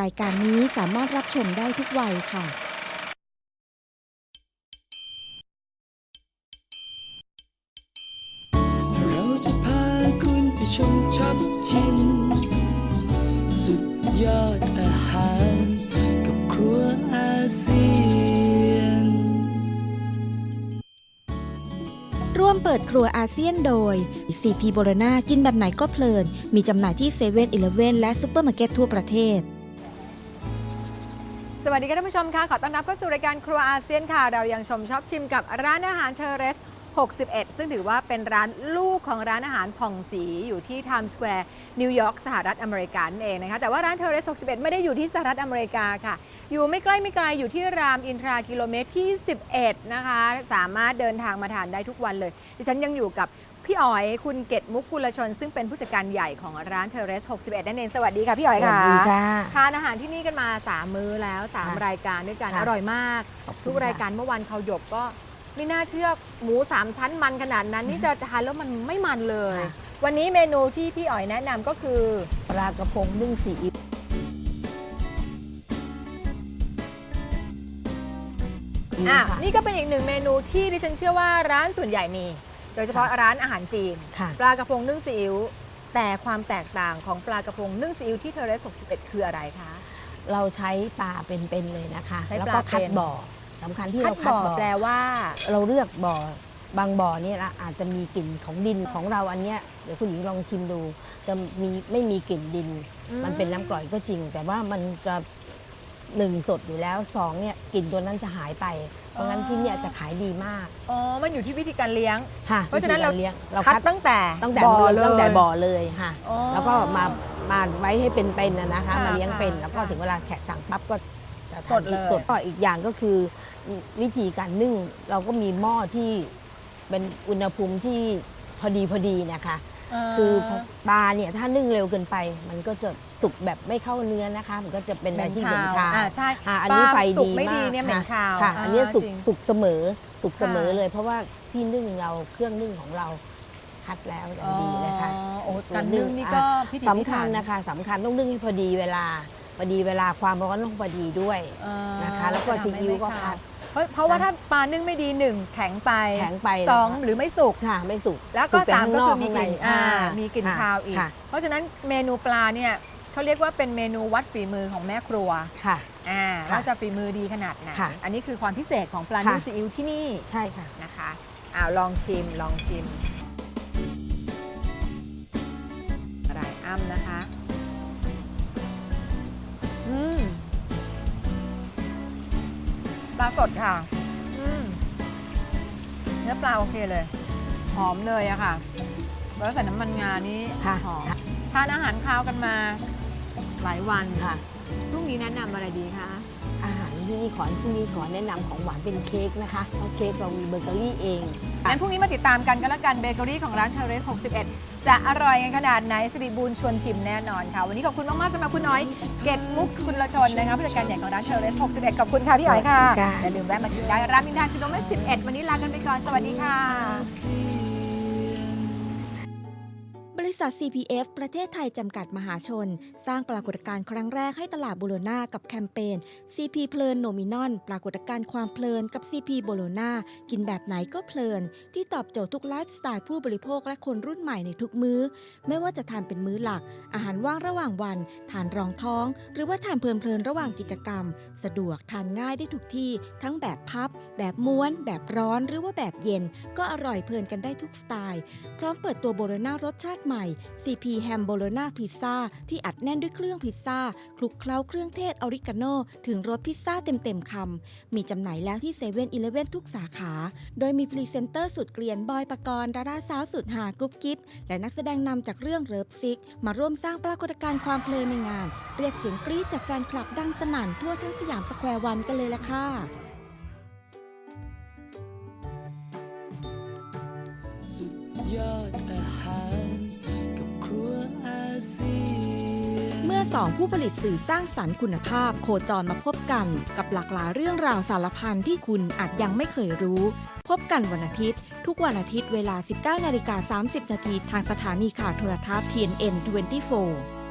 รายการนี้สามารถรับชมได้ทุกวัยค่ะ เราจะพาคุณไปชมช็อปชิม สุดยอดอาหาร กับครัวอาเซียน ร่วมเปิดครัวอาเซียนโดย CP โบรนากินแบบไหนก็เพลิน มีจำหน่ายที่เซเว่นอีเลฟเว่นและซูเปอร์มาร์เก็ตทั่วประเทศ สวัสดีค่ะท่านผู้ชมค่ะ ขอต้อนรับเข้าสู่รายการครัวอาเซียนค่ะ เรายังชมชอบชิมกับร้านอาหารเทเรส 61 ซึ่งถือว่าเป็นร้านลูกของร้านอาหารผ่องสีอยู่ที่ Times Square นิวยอร์กสหรัฐอเมริกานั่นเองนะคะ แต่ว่าร้านเทเรส 61 ไม่ได้อยู่ที่สหรัฐอเมริกาค่ะ อยู่ไม่ใกล้ไม่ไกลอยู่ที่รามอินทรากิโลเมตรที่ 11 นะคะ สามารถเดินทางมาทานได้ทุกวันเลย ดิฉันยังอยู่กับ พี่อ๋อยคุณเกตมุกกุลชน ซึ่งเป็นผู้จัดการใหญ่ของร้านเทเรส 61 นั่นเอง สวัสดีค่ะพี่อ๋อยค่ะสวัสดีค่ะ ทานอาหารที่นี่กันมา 3 มื้อแล้ว3ค่ะรายการด้วยกันค่ะอร่อยมากขอบคุณทุกรายการเมื่อวันเขาหยกก็ไม่น่าเชื่อหมู3ชั้นมันขนาดนั้นนี่จะทานแล้วมันไม่มันเลยค่ะวันนี้เมนูที่พี่อ๋อยแนะนำก็คือปลากระพงนึ่งซีอิ๊วอะค่ะนี่ก็เป็นอีกหนึ่งเมนูที่ดิฉันเชื่อว่าร้านส่วนใหญ่มี โดยเฉพาะค่ะร้านอาหารจีน ค่ะ ปลากระพงนึ่งซีอิ๊วแต่ความแตกต่างของปลากระพงนึ่งซีอิ๊วที่เทเรส61 คืออะไรคะ เราใช้ปลาเป็นๆเลยนะคะ ใช้แล้วปก็ลาคัดเป็น บ่อสำคัญที่คัดเราคัดบ่อบ่อแปลว่า เราเลือกบ่อบางบ่อเนี่ยนะอาจจะมีกลิ่นของดินของเราอันเนี้ยเดี๋ยวคุณหญิงลองชิมดู จะมีไม่มีกลิ่นดิน อืม มันเป็นน้ำกร่อยก็จริง แต่ว่ามันจะหนึ่งสดอยู่แล้วสองเนี่ยกลิ่นตัวนั้นจะหายไป เพราะงั้นที่เนี่ยจะขายดีมาก อ๋อ มันอยู่ที่วิธีการเลี้ยง ค่ะเพราะฉะนั้นวิธีกเราเลี้ยงเราคัดคัดตั้งแต่ตั้งแต่บ่อเริ่มเลย ตั้งแต่บ่อเลยค่ะ อ๋อ แล้วก็มามาไว้ให้เป็นเป็นนะนะคะ ค่ะมาเลี้ยงเป็น ค่ะแล้วก็ค่ะถึงเวลาแขกสั่งปั๊บก็จะสดเลย สดก็อีกอย่างก็คือวิธีการนึ่งเราก็มีหม้อที่เป็นอุณหภูมิที่พอดีพอดีนะคะ คือปลาเนี่ยถ้านึ่งเร็วเกินไป มันก็จะสุกแบบไม่เข้าเนื้อนะคะ มันก็จะเป็นอะไรที่เหม็นคาวอ่าใช่อ่าอันนี้ไฟปลาสุกดีไม่มาดีกเนี่ยเหม็นค่ะคาวค่ะอ่าอันนี้สุกจริงสุกเสมอสุกเสมอค่ะเลย เพราะว่าที่นึ่งเราเครื่องนึ่งของเราคัดแล้วอย่างดีเลยค่ะอ๋อโอ้การนึ่งนี่ก็พิถีพิสำคัถัญนนะคะสำคัญต้องนึ่งให้พอดีเวลาพอดีเวลาความร้อนต้องพอดีด้วยเอ่อนะคะ แล้วก็จะทำให้ซีอิ๊วก็ไม่คัขาด เพราะเพราะว่าถ้าปลานึ่งไม่ดีหนึ่งแข็งไปแข็งไปสองนะคะ หรือไม่สุก ค่ะไม่สุกแล้วก็สุแต่สามก็ข้งนคือมีกลิ่นข้างในอ่าอ่ามีกลิ่นค่ะคาวอีก ค่ะเพราะฉะนั้นเมนูปลาเนี่ยเขาเรียกว่าเป็นเมนูวัดฝีมือของแม่ครัวค่ะ อ่าค่ะว่าจะฝีมือดีขนาดไหนค่ะอันนี้คือความพิเศษของปลาค่ะ นึ่งซีอิ๊วที่นี่ใช่ค่ะ นะคะอ้าวลองชิมลองชิมอะไรอ้ำนะคะ ลาสดค่ะอืมเนื้อปลาโอเคเลย หอมเลยอะค่ะ แล้วใส่น้ำมันงานี่ค่ะหอมทานอาหารคาวกันมา หลายวันค่ะ พรุ่งนี้แนะนำอะไรดีคะอาหารที่นี่ขอที่นี่ขอแนะนำของหวานเป็นเค้กนะคะเพราะเค้กเรามีเบเกอรี่เอง งั้นพรุ่งนี้มาติดตามกันก็แล้วกันเบเกอรี่ของร้านเทเรส61 จะอร่อยกันขนาดไหนสิริบูลชวนชิมแน่นอนค่ะ วันนี้ขอบคุณมากๆสำหรับคุณน้อย เกตมุกคุณละชนนะคะผู้จัดการใหญ่ของร้านเทเรส61ขอบคุณค่ะพี่อ๋อยค่ะค่ะอย่าลืมแวะมากินได้ร้านมินดากิโลเมตร11 วันนี้ลากันไปก่อนสวัสดีค่ะ บริษัท CPF ประเทศไทยจำกัดมหาชน สร้างปรากฏการณ์ครั้งแรกให้ตลาดโบโลนากับแคมเปญ CP เพลินโนมินอน ปรากฏการณ์ความเพลินกับ CP โบโลนากินแบบไหนก็เพลิน ที่ตอบโจทย์ทุกไลฟ์สไตล์ผู้บริโภคและคนรุ่นใหม่ในทุกมื้อ ไม่ว่าจะทานเป็นมื้อหลัก อาหารว่างระหว่างวัน ทานรองท้อง หรือว่าทานเพลินๆระหว่างกิจกรรม สะดวกทานง่ายได้ทุกที่ ทั้งแบบพับ แบบม้วน แบบร้อนหรือว่าแบบเย็น ก็อร่อยเพลินกันได้ทุกสไตล์ พร้อมเปิดตัวโบโลนารสชาติใหม่ CP แฮมโบโลนาพิซซ่าที่อัดแน่นด้วยเครื่องพิซซ่าคลุกเคล้าเครื่องเทศออริกาโนถึงรสพิซซ่าเต็มๆคำ มีจำหน่ายแล้วที่เซเว่นอีเลเว่นทุกสาขา โดยมีพรีเซนเตอร์สุดเกลียนบอยปกรณ์ดาราสาวสุดหากุ๊บกิ๊บและนักแสดงนำจากเรื่องเริฟซิก มาร่วมสร้างปรากฏการณ์ความเพลินในงาน เรียกเสียงกรี๊ดจากแฟนคลับดังสนั่นทั่วทั้งสยามสแควร์วันกันเลยล่ะค่ะยอด 2 ผู้ผลิตสื่อสร้างสรรค์คุณภาพ โคจรมาพบกันกับหลากหลายเรื่องราวสารพันที่คุณอาจยังไม่เคยรู้ พบกันวันอาทิตย์ ทุกวันอาทิตย์เวลา 19นาฬิกา30นาทีทางสถานีข่าวโทรทัศน์ TNN 24